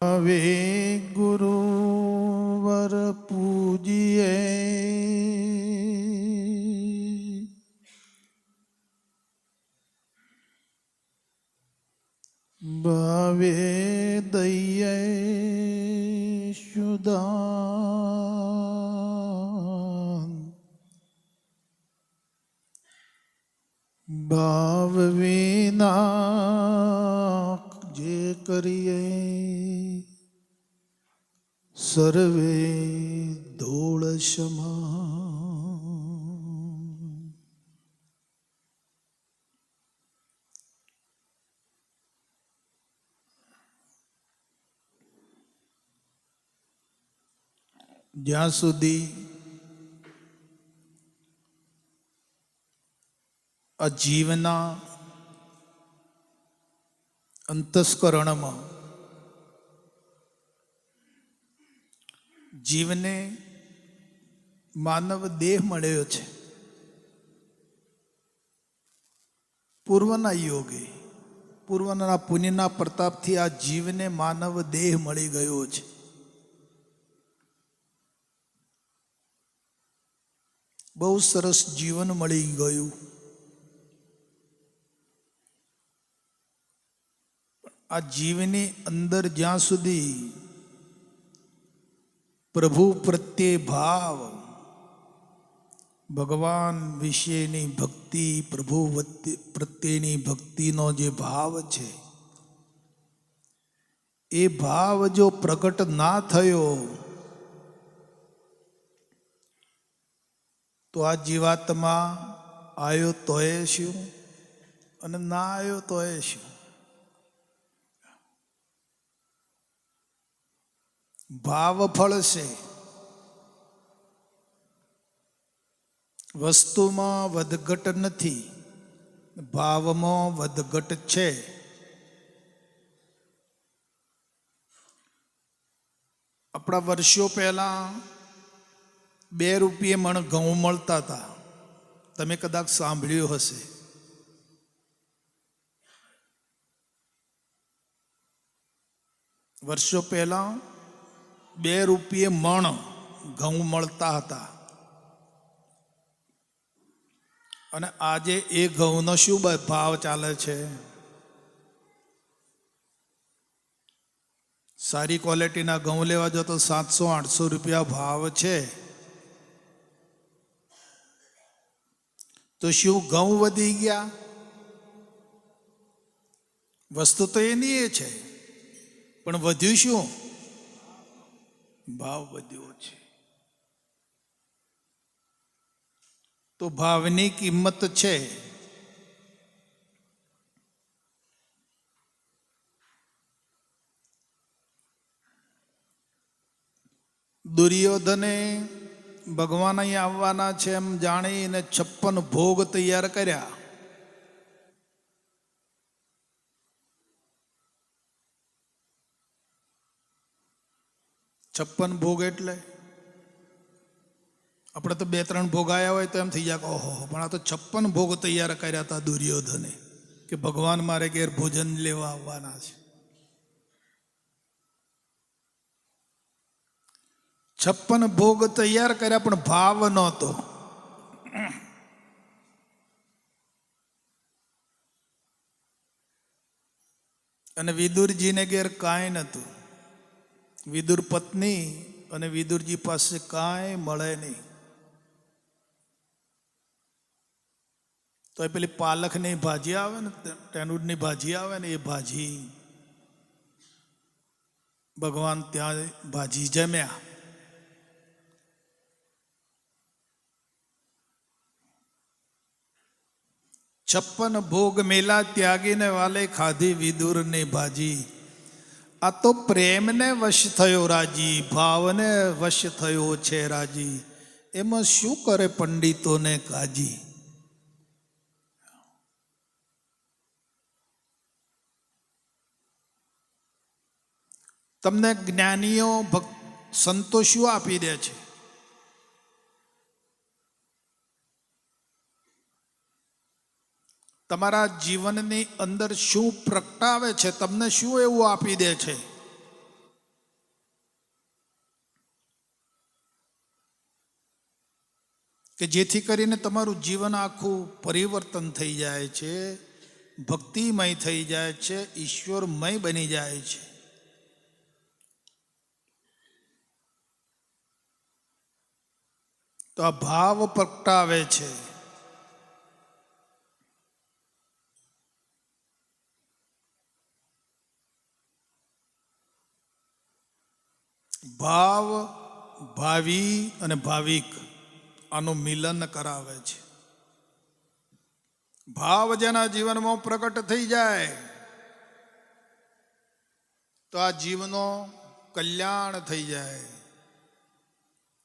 હવે ગુરુવર પૂજીએ. ભાવે દૈય સુદાન ભાવ વિના જે કરીએ. સર્વે ધૂળ જ્યાં સુધી આ જીવના અંતસ્કરણમાં જીવને માનવ દેહ મળ્યો છે. પૂર્વના યોગે, પૂર્વના પુણ્યના પ્રતાપથી આ જીવને માનવ દેહ મળી ગયો છે. બહુ સરસ જીવન મળી ગયું. આ જીવની અંદર જ્યાં સુધી પ્રભુ પ્રત્યે ભાવ. ભગવાન વિશેની ભક્તિ, પ્રભુ પ્રત્યેની ભક્તિનો જે ભાવ છે, એ ભાવ જો પ્રગટ ના થયો, તો આ જીવાત્મા આવ્યો તોય શું અને ના આવ્યો તોય શું? ભાવ ફળશે વસ્તુમાં વધઘટ નથી, ભાવમાં વધઘટ છે. આપણા વર્ષો પહેલા બે રૂપિયે મણ ઘઉં મળતા હતા. તમે કદાચ સાંભળ્યું હશે. વર્ષો પહેલા બે રૂપિયે મણ ઘઉં મળતા હતા. અને આજે એ ઘઉંનો શું ભાવ ચાલે છે? સારી ક્વોલિટીના ઘઉં લેવા જો તો સાતસો, આઠસો રૂપિયા ભાવ છે. તો શું ઘઉં વધી ગયા? વસ્તુ તો એની એ છે. પણ વધ્યું શું? ભાવ વધ્યો છે. તો ભાવની કિંમત છે. દુર્યોધને ભગવાન અહીં આવવાના છે એમ જાણીને છપ્પન ભોગ તૈયાર કર્યા. છપ્પન ભોગ એટલે? આપણે તો બે ત્રણ ભોગ આવ્યા હોય તો એમ થઈ જાય ઓહો પણ આ તો છપ્પન ભોગ તૈયાર કર્યા હતા દુર્યોધને, કે ભગવાન મારે ઘેર ભોજન લેવા આવવાના છે. છપ્પન ભોગ તૈયાર કર્યા, પણ ભાવ નહોતો. અને વિદુરજીને ઘેર કાંઈ નહોતું. વિદુર પત્ની અને વિદુરજી પાસે કાંઈ મળે નહીં. તો એ પેલી પાલકની ભાજી આવે ને ટેનુડની ભાજી આવે ને, એ ભાજી ભગવાન ત્યાં ભાજી જમ્યા. છપ્પન ભોગ મેલા ત્યાગીને વાલે ખાધી વિદુરની ભાજી. આ તો પ્રેમને વશ થયો રાજી, ભાવને વશ થયો છે રાજી. એમાં શું કરે પંડિતોને કાજી? તમને જ્ઞાનીઓ ભક્ત સંતો શું આપી દે છે. તમારા જીવનની અંદર શું પ્રગટાવે છે, તમને શું એવું આપી દે છે? કે જેથી કરીને તમારું જીવન આખું પરિવર્તન થઈ જાય છે, ભક્તિમય થઈ જાય છે, ઈશ્વરમય બની જાય છે. તો આ ભાવ પ્રગટાવે છે. ભાવ, ભાવિ અને ભાવિક આનું મિલન કરાવે છે. ભાવ જેના જીવનમાં પ્રગટ થઈ જાય, તો આ જીવનો કલ્યાણ થઈ જાય.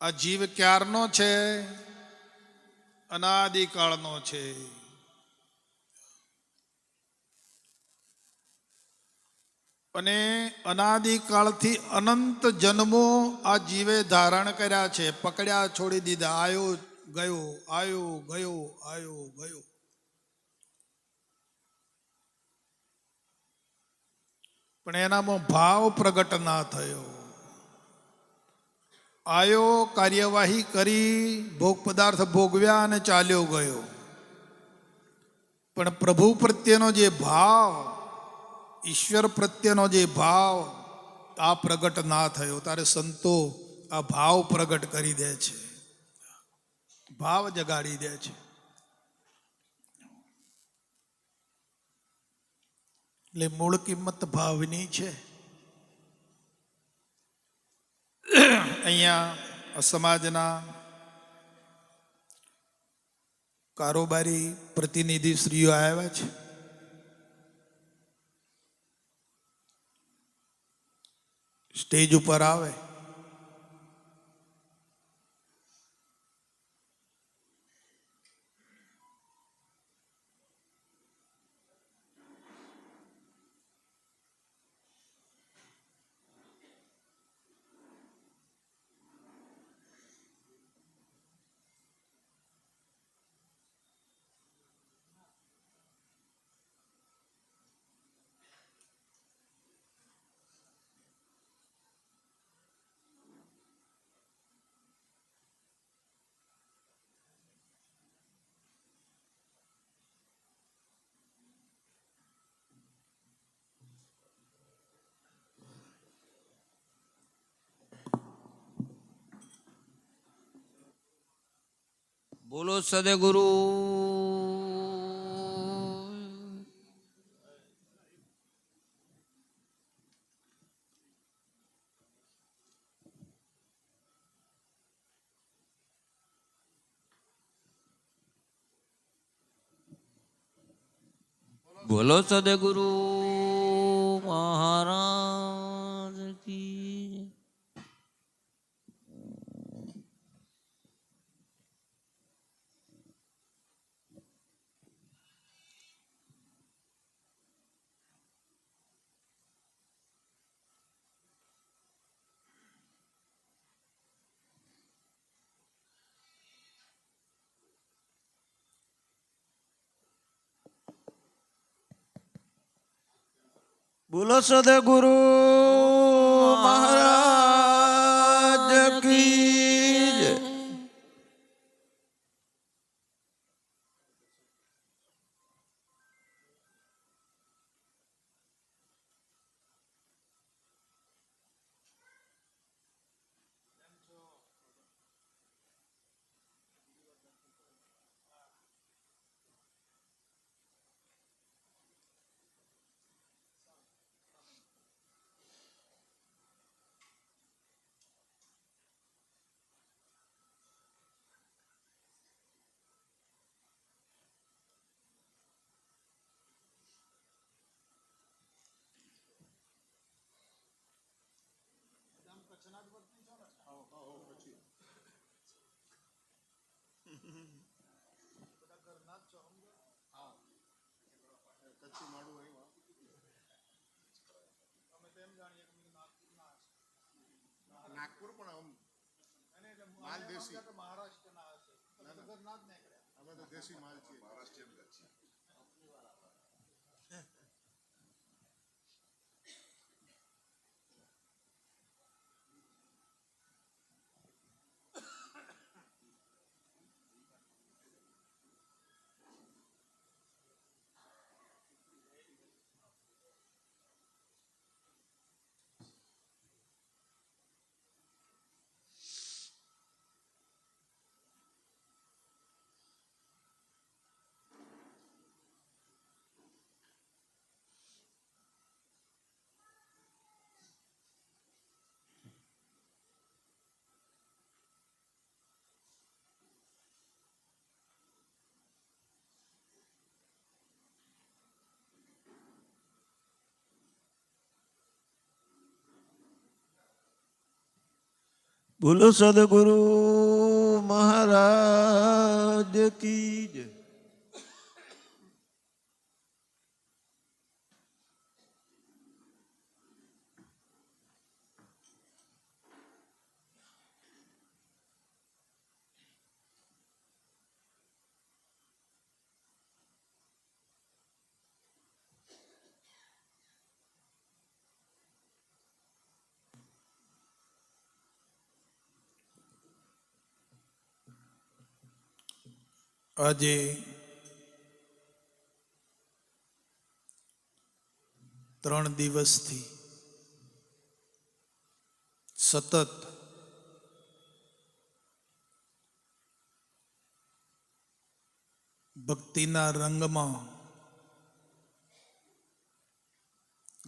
આ જીવ ક્યારનો છે? અનાદિકાળનો છે. અને અનાદિકાળથી અનંત જન્મો આ જીવે ધારણ કર્યા છે. પકડ્યા, છોડી દીધા. આયો, ગયો આયો ગયો આયો, ગયો. પણ એનામાં ભાવ પ્રગટ ના થયો. આયો, કાર્યવાહી કરી, ભોગ પદાર્થ ભોગવ્યા અને ચાલ્યો ગયો. પણ પ્રભુ પ્રત્યેનો જે ભાવ ઈશ્વર પ્રત્યેનો જે ભાવ આ પ્રગટ ના થયો તારે સંતો આ ભાવ પ્રગટ કરી દે છે. ભાવ જગાડી દે છે. એટલે મૂળ કિંમત ભાવની છે. અહીંયા સમાજના કારોબારી પ્રતિનિધિશ્રીઓ આવ્યા છે. સ્ટેજ ઉપર આવે. બોલો સદગુરુ. બોલો સદગુરુ મહારાજ. બોલો સદગુરુ મહારાજ કી જય. નાગપુર પણ આમ માલ દેશી. અમે તો દેશી માલ છીએ. મહારાષ્ટ્રીયન છીએ બોલો સદગુરુ મહારાજ કી જય આજે ત્રણ દિવસથી સતત ભક્તિના રંગમાં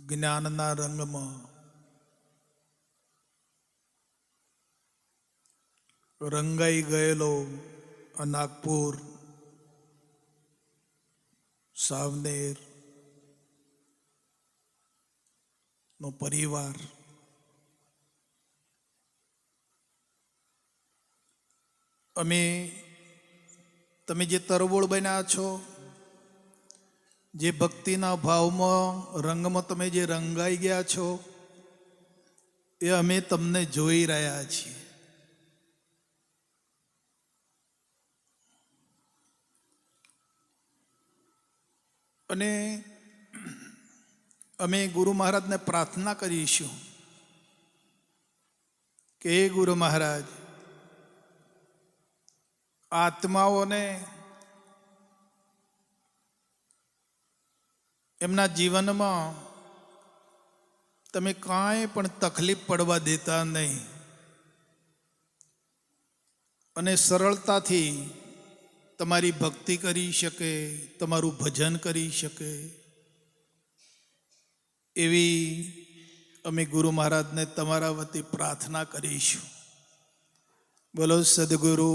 જ્ઞાનના રંગમાં રંગાઈ ગયેલો નાગપુર સાવનેર નો પરિવાર. અમે, તમે જે તરવોળ બન્યા છો, જે ભક્તિના ભાવમાં, રંગમાં તમે જે રંગાઈ ગયા છો, એ અમે તમને જોઈ રહ્યા છીએ. અને અમે ગુરુ મહારાજને પ્રાર્થના કરીશું કે હે ગુરુ મહારાજ, આત્માઓને એમના જીવનમાં તમે કાંઈ પણ તકલીફ પડવા દેતા નહીં. અને સરળતાથી તમારી ભક્તિ કરી શકે, તમારું ભજન કરી શકે. એવી અમે ગુરુ મહારાજને તમારા વતી પ્રાર્થના કરીશું. બોલો, સદગુરુ